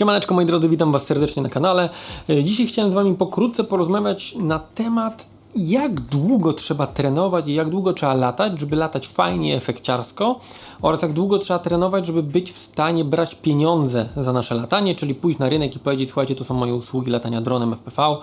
Siemaneczko moi drodzy, witam was serdecznie na kanale. E, Dzisiaj chciałem z wami pokrótce porozmawiać na temat jak długo trzeba trenować i jak długo trzeba latać, żeby latać fajnie, efekciarsko oraz jak długo trzeba trenować, żeby być w stanie brać pieniądze za nasze latanie, czyli pójść na rynek i powiedzieć, słuchajcie, to są moje usługi latania dronem FPV,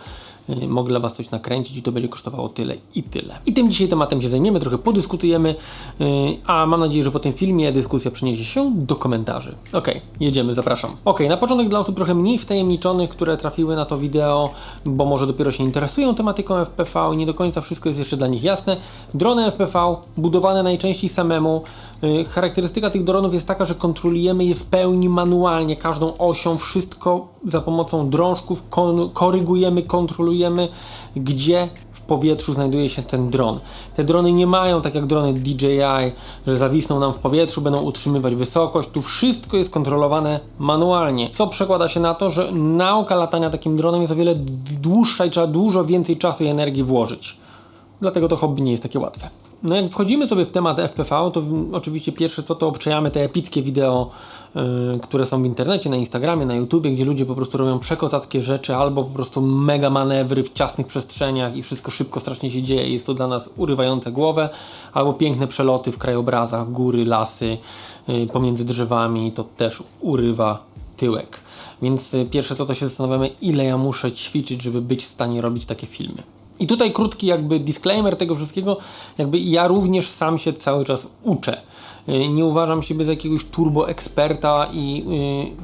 mogę dla Was coś nakręcić i to będzie kosztowało tyle i tyle. I tym dzisiaj tematem się zajmiemy, trochę podyskutujemy, yy, a mam nadzieję, że po tym filmie dyskusja przeniesie się do komentarzy. Ok, jedziemy, zapraszam. Ok, na początek dla osób trochę mniej wtajemniczonych, które trafiły na to wideo, bo może dopiero się interesują tematyką FPV i nie do końca wszystko jest jeszcze dla nich jasne. Drony FPV, budowane najczęściej samemu. Yy, Charakterystyka tych dronów jest taka, że kontrolujemy je w pełni manualnie, każdą osią, wszystko za pomocą drążków, korygujemy, kontrolujemy, gdzie w powietrzu znajduje się ten dron. Te drony nie mają, tak jak drony DJI, że zawisną nam w powietrzu, będą utrzymywać wysokość. Tu wszystko jest kontrolowane manualnie, co przekłada się na to, że nauka latania takim dronem jest o wiele dłuższa i trzeba dużo więcej czasu i energii włożyć. Dlatego to hobby nie jest takie łatwe. No jak wchodzimy sobie w temat FPV, to oczywiście pierwsze co to obczajamy te epickie wideo, yy, które są w internecie, na Instagramie, na YouTubie, gdzie ludzie po prostu robią przekozackie rzeczy albo po prostu mega manewry w ciasnych przestrzeniach i wszystko szybko strasznie się dzieje jest to dla nas urywające głowę, albo piękne przeloty w krajobrazach, góry, lasy, yy, pomiędzy drzewami, to też urywa tyłek. Więc y, pierwsze co to się zastanawiamy, ile ja muszę ćwiczyć, żeby być w stanie robić takie filmy. I tutaj krótki jakby disclaimer tego wszystkiego, jakby ja również sam się cały czas uczę. Y, Nie uważam siebie za jakiegoś turbo eksperta i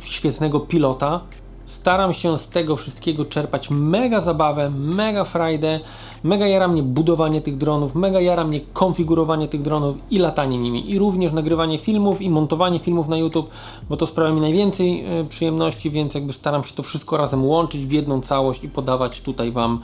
y, świetnego pilota. Staram się z tego wszystkiego czerpać mega zabawę, mega frajdę, mega jara mnie budowanie tych dronów, mega jara mnie konfigurowanie tych dronów i latanie nimi. I również nagrywanie filmów i montowanie filmów na YouTube, bo to sprawia mi najwięcej y, przyjemności, więc jakby staram się to wszystko razem łączyć w jedną całość i podawać tutaj Wam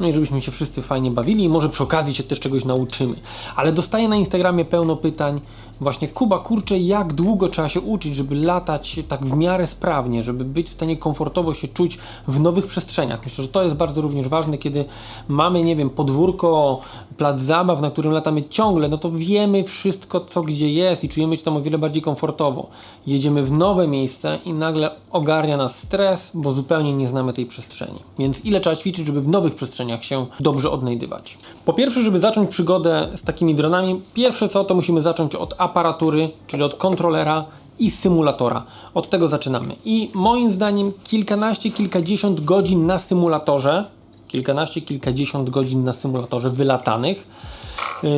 no i żebyśmy się wszyscy fajnie bawili i może przy okazji się też czegoś nauczymy. Ale dostaję na Instagramie pełno pytań. Właśnie Kuba, kurczę, jak długo trzeba się uczyć, żeby latać tak w miarę sprawnie, żeby być w stanie komfortowo się czuć w nowych przestrzeniach. Myślę, że to jest bardzo również ważne, kiedy mamy, nie wiem, podwórko, plac zabaw, na którym latamy ciągle, no to wiemy wszystko, co gdzie jest i czujemy się tam o wiele bardziej komfortowo. Jedziemy w nowe miejsce i nagle ogarnia nas stres, bo zupełnie nie znamy tej przestrzeni. Więc ile trzeba ćwiczyć, żeby w nowych przestrzeniach się dobrze odnajdywać? Po pierwsze, żeby zacząć przygodę z takimi dronami, pierwsze co, to musimy zacząć od aparatury, czyli od kontrolera i symulatora. Od tego zaczynamy. I moim zdaniem kilkanaście, kilkadziesiąt godzin na symulatorze, kilkanaście, kilkadziesiąt godzin na symulatorze wylatanych, yy,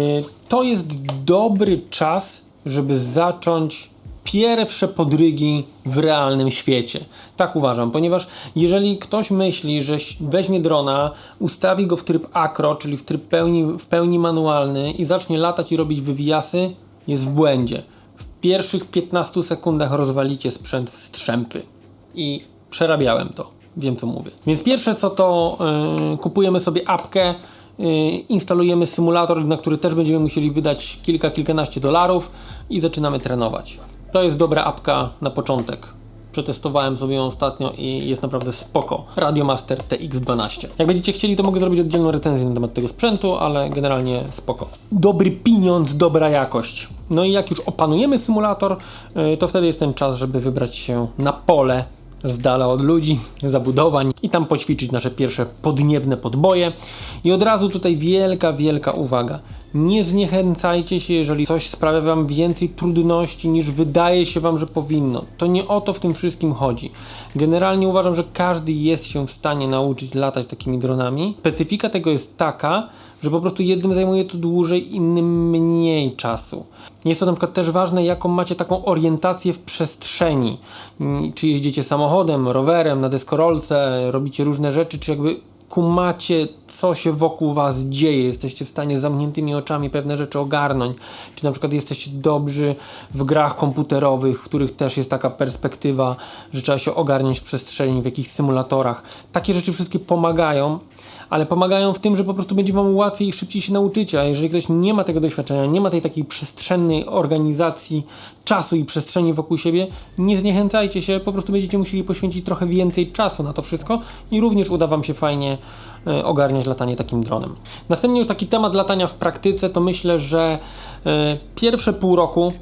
to jest dobry czas, żeby zacząć pierwsze podrygi w realnym świecie. Tak uważam, ponieważ jeżeli ktoś myśli, że weźmie drona, ustawi go w tryb akro, czyli w tryb pełni, w pełni manualny i zacznie latać i robić wywijasy, jest w błędzie. W pierwszych 15 sekundach rozwalicie sprzęt w strzępy. I przerabiałem to. Wiem co mówię. Więc pierwsze co to yy, kupujemy sobie apkę, yy, instalujemy symulator, na który też będziemy musieli wydać kilka, kilkanaście dolarów i zaczynamy trenować. To jest dobra apka na początek. Przetestowałem sobie ją ostatnio i jest naprawdę spoko. Radiomaster TX12. Jak będziecie chcieli, to mogę zrobić oddzielną recenzję na temat tego sprzętu, ale generalnie spoko. Dobry pieniądz, dobra jakość. No i jak już opanujemy symulator, yy, to wtedy jest ten czas, żeby wybrać się na pole z dala od ludzi, zabudowań i tam poćwiczyć nasze pierwsze podniebne podboje. I od razu tutaj wielka, wielka uwaga. Nie zniechęcajcie się, jeżeli coś sprawia Wam więcej trudności niż wydaje się Wam, że powinno. To nie o to w tym wszystkim chodzi. Generalnie uważam, że każdy jest się w stanie nauczyć latać takimi dronami. Specyfika tego jest taka, że po prostu jednym zajmuje to dłużej, innym mniej czasu. Jest to na przykład też ważne, jaką macie taką orientację w przestrzeni. Mm, Czy jeździcie samochodem, rowerem, na deskorolce, robicie różne rzeczy, czy jakby kumacie, co się wokół Was dzieje, jesteście w stanie zamkniętymi oczami pewne rzeczy ogarnąć, czy na przykład jesteście dobrzy w grach komputerowych, w których też jest taka perspektywa, że trzeba się ogarniać w przestrzeni, w jakichś symulatorach. Takie rzeczy wszystkie pomagają, ale pomagają w tym, że po prostu będzie Wam łatwiej i szybciej się nauczycie, a jeżeli ktoś nie ma tego doświadczenia, nie ma tej takiej przestrzennej organizacji czasu i przestrzeni wokół siebie, nie zniechęcajcie się, po prostu będziecie musieli poświęcić trochę więcej czasu na to wszystko i również uda Wam się fajnie e, ogarniać latanie takim dronem. Następnie już taki temat latania w praktyce, to myślę, że e, pierwsze pół roku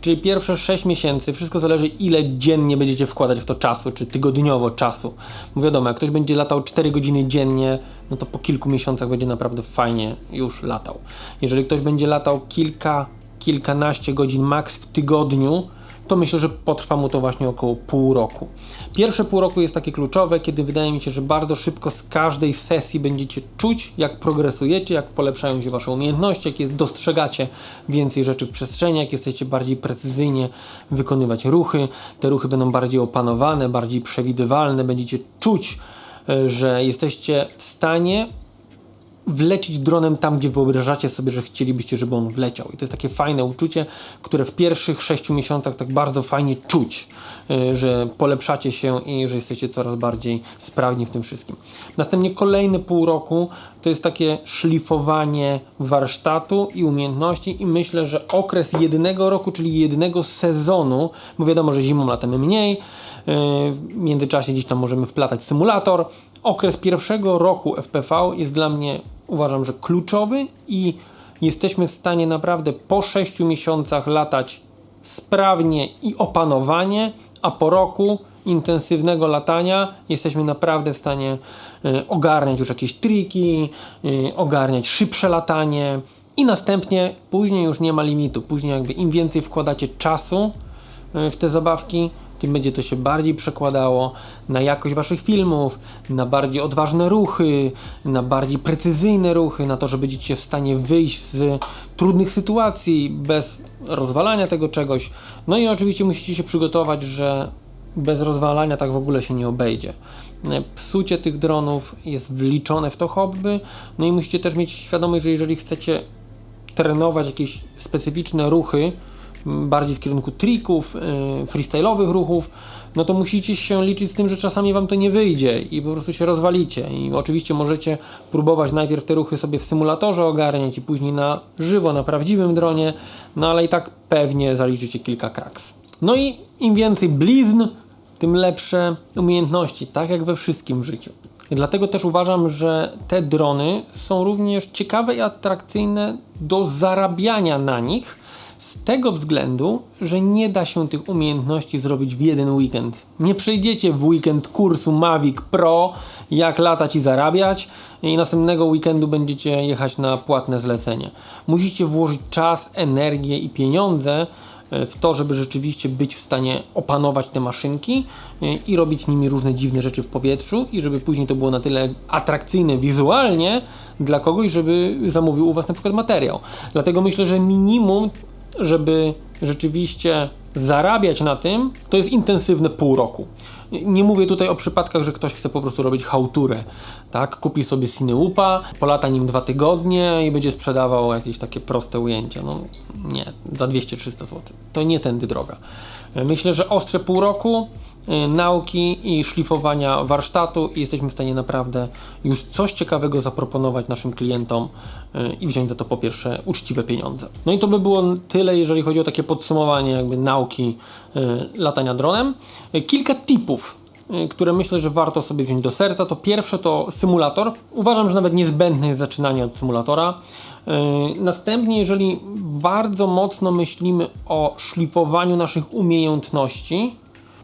Czyli pierwsze 6 miesięcy, wszystko zależy ile dziennie będziecie wkładać w to czasu, czy tygodniowo czasu. Bo wiadomo, jak ktoś będzie latał 4 godziny dziennie, no to po kilku miesiącach będzie naprawdę fajnie już latał. Jeżeli ktoś będzie latał kilka, kilkanaście godzin maks w tygodniu, to myślę, że potrwa mu to właśnie około pół roku. Pierwsze pół roku jest takie kluczowe, kiedy wydaje mi się, że bardzo szybko z każdej sesji będziecie czuć, jak progresujecie, jak polepszają się Wasze umiejętności, jak dostrzegacie więcej rzeczy w przestrzeni, jak jesteście bardziej precyzyjnie wykonywać ruchy. Te ruchy będą bardziej opanowane, bardziej przewidywalne, będziecie czuć, e, że jesteście w stanie wlecieć dronem tam, gdzie wyobrażacie sobie, że chcielibyście, żeby on wleciał. I to jest takie fajne uczucie, które w pierwszych sześciu miesiącach tak bardzo fajnie czuć, y, że polepszacie się i że jesteście coraz bardziej sprawni w tym wszystkim. Następnie kolejne pół roku to jest takie szlifowanie warsztatu i umiejętności i myślę, że okres jednego roku, czyli jednego sezonu, bo wiadomo, że zimą latamy mniej, y, w międzyczasie gdzieś tam możemy wplatać symulator. Okres pierwszego roku FPV jest dla mnie uważam, że kluczowy i jesteśmy w stanie naprawdę po 6 miesiącach latać sprawnie i opanowanie, a po roku intensywnego latania jesteśmy naprawdę w stanie y, ogarniać już jakieś triki, y, ogarniać szybsze latanie i następnie później już nie ma limitu. Później jakby im więcej wkładacie czasu y, w te zabawki, tym będzie to się bardziej przekładało na jakość waszych filmów, na bardziej odważne ruchy, na bardziej precyzyjne ruchy, na to, że będziecie w stanie wyjść z trudnych sytuacji bez rozwalania tego czegoś. No i oczywiście musicie się przygotować, że bez rozwalania tak w ogóle się nie obejdzie. Psucie tych dronów jest wliczone w to hobby, no i musicie też mieć świadomość, że jeżeli chcecie trenować jakieś specyficzne ruchy, bardziej w kierunku trików, yy, freestyle'owych ruchów, no to musicie się liczyć z tym, że czasami wam to nie wyjdzie i po prostu się rozwalicie. I oczywiście możecie próbować najpierw te ruchy sobie w symulatorze ogarniać i później na żywo, na prawdziwym dronie, no ale i tak pewnie zaliczycie kilka kraks. No i im więcej blizn, tym lepsze umiejętności, tak jak we wszystkim w życiu. Dlatego też uważam, że te drony są również ciekawe i atrakcyjne do zarabiania na nich, z tego względu, że nie da się tych umiejętności zrobić w jeden weekend. Nie przejdziecie w weekend kursu Mavic Pro, jak latać i zarabiać, i następnego weekendu będziecie jechać na płatne zlecenie. Musicie włożyć czas, energię i pieniądze e, w to, żeby rzeczywiście być w stanie opanować te maszynki e, i robić nimi różne dziwne rzeczy w powietrzu i żeby później to było na tyle atrakcyjne wizualnie dla kogoś, żeby zamówił u Was na przykład materiał. Dlatego myślę, że minimum żeby rzeczywiście zarabiać na tym, to jest intensywne pół roku. Nie mówię tutaj o przypadkach, że ktoś chce po prostu robić hałturę, tak? Kupi sobie Cineupa, polata nim dwa tygodnie i będzie sprzedawał jakieś takie proste ujęcia. No nie, za 200-300 zł. To nie tędy droga. Myślę, że ostre pół roku nauki i szlifowania warsztatu i jesteśmy w stanie naprawdę już coś ciekawego zaproponować naszym klientom y, i wziąć za to po pierwsze uczciwe pieniądze. No i to by było tyle, jeżeli chodzi o takie podsumowanie jakby nauki y, latania dronem. Kilka tipów które myślę, że warto sobie wziąć do serca. To pierwsze to symulator. Uważam, że nawet niezbędne jest zaczynanie od symulatora. Następnie, jeżeli bardzo mocno myślimy o szlifowaniu naszych umiejętności,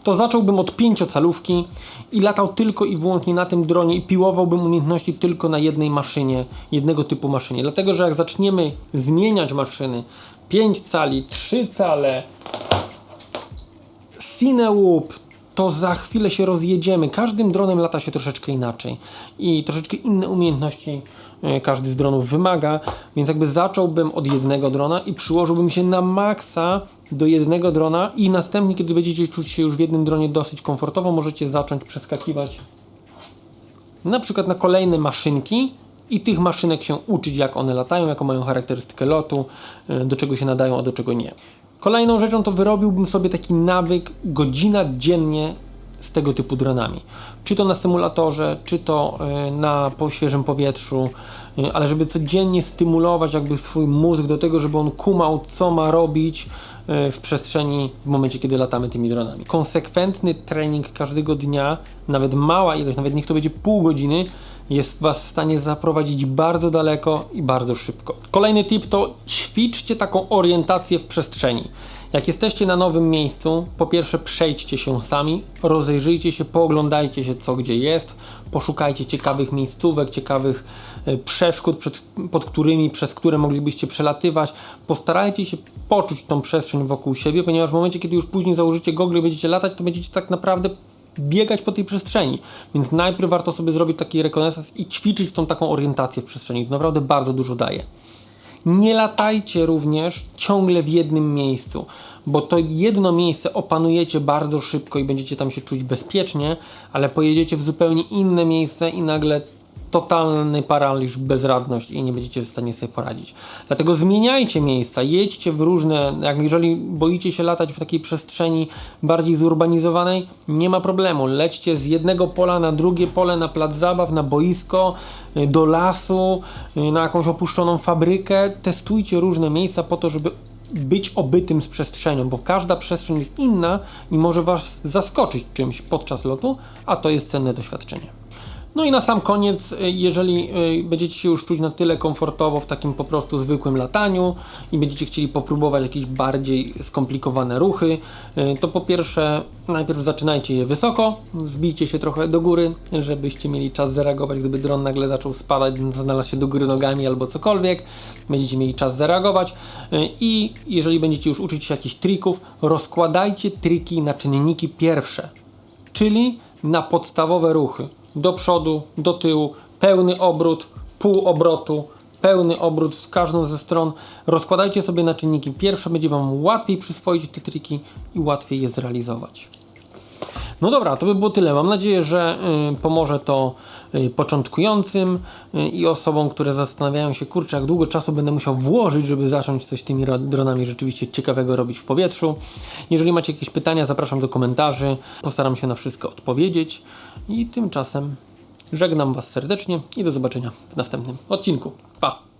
to zacząłbym od pięciocalówki i latał tylko i wyłącznie na tym dronie i piłowałbym umiejętności tylko na jednej maszynie, jednego typu maszynie. Dlatego, że jak zaczniemy zmieniać maszyny 5 cali, 3 cale, Cinewoop, to za chwilę się rozjedziemy. Każdym dronem lata się troszeczkę inaczej i troszeczkę inne umiejętności e, każdy z dronów wymaga, więc jakby zacząłbym od jednego drona i przyłożyłbym się na maksa do jednego drona i następnie, kiedy będziecie czuć się już w jednym dronie dosyć komfortowo, możecie zacząć przeskakiwać na przykład na kolejne maszynki i tych maszynek się uczyć, jak one latają, jaką mają charakterystykę lotu, e, do czego się nadają, a do czego nie. Kolejną rzeczą to wyrobiłbym sobie taki nawyk godzina dziennie z tego typu dronami. Czy to na symulatorze, czy to e, na po świeżym powietrzu, e, ale żeby codziennie stymulować jakby swój mózg do tego, żeby on kumał, co ma robić w przestrzeni w momencie, kiedy latamy tymi dronami. Konsekwentny trening każdego dnia, nawet mała ilość, nawet niech to będzie pół godziny, jest Was w stanie zaprowadzić bardzo daleko i bardzo szybko. Kolejny tip to ćwiczcie taką orientację w przestrzeni. Jak jesteście na nowym miejscu, po pierwsze przejdźcie się sami, rozejrzyjcie się, pooglądajcie się co gdzie jest, poszukajcie ciekawych miejscówek, ciekawych e, przeszkód, przed, pod którymi, przez które moglibyście przelatywać. Postarajcie się poczuć tą przestrzeń wokół siebie, ponieważ w momencie, kiedy już później założycie gogle i będziecie latać, to będziecie tak naprawdę biegać po tej przestrzeni. Więc najpierw warto sobie zrobić taki rekonesans i ćwiczyć tą taką orientację w przestrzeni. To naprawdę bardzo dużo daje. Nie latajcie również ciągle w jednym miejscu, bo to jedno miejsce opanujecie bardzo szybko i będziecie tam się czuć bezpiecznie, ale pojedziecie w zupełnie inne miejsce i nagle totalny paraliż, bezradność i nie będziecie w stanie sobie poradzić. Dlatego zmieniajcie miejsca, jedźcie w różne, jak jeżeli boicie się latać w takiej przestrzeni bardziej zurbanizowanej, nie ma problemu. Lećcie z jednego pola na drugie pole, na plac zabaw, na boisko, y, do lasu, y, na jakąś opuszczoną fabrykę. Testujcie różne miejsca po to, żeby być obytym z przestrzenią, bo każda przestrzeń jest inna i może Was zaskoczyć czymś podczas lotu, a to jest cenne doświadczenie. No i na sam koniec, y, jeżeli y, będziecie się już czuć na tyle komfortowo w takim po prostu zwykłym lataniu i będziecie chcieli popróbować jakieś bardziej skomplikowane ruchy, y, to po pierwsze najpierw zaczynajcie je wysoko, zbijcie się trochę do góry, żebyście mieli czas zareagować, gdyby dron nagle zaczął spadać, znalazł się do góry nogami albo cokolwiek, będziecie mieli czas zareagować i jeżeli będziecie już uczyć się jakichś trików, rozkładajcie triki na czynniki pierwsze, czyli na podstawowe ruchy do przodu, do tyłu, pełny obrót, pół obrotu, pełny obrót w każdą ze stron. Rozkładajcie sobie na czynniki pierwsze, będzie Wam łatwiej przyswoić te triki i łatwiej je zrealizować. No dobra, to by było tyle. Mam nadzieję, że y, pomoże to y, początkującym y, i osobom, które zastanawiają się, kurczę, jak długo czasu będę musiał włożyć, żeby zacząć coś tymi ro- dronami rzeczywiście ciekawego robić w powietrzu. Jeżeli macie jakieś pytania, zapraszam do komentarzy. Postaram się na wszystko odpowiedzieć. I tymczasem żegnam Was serdecznie i do zobaczenia w następnym odcinku. Pa!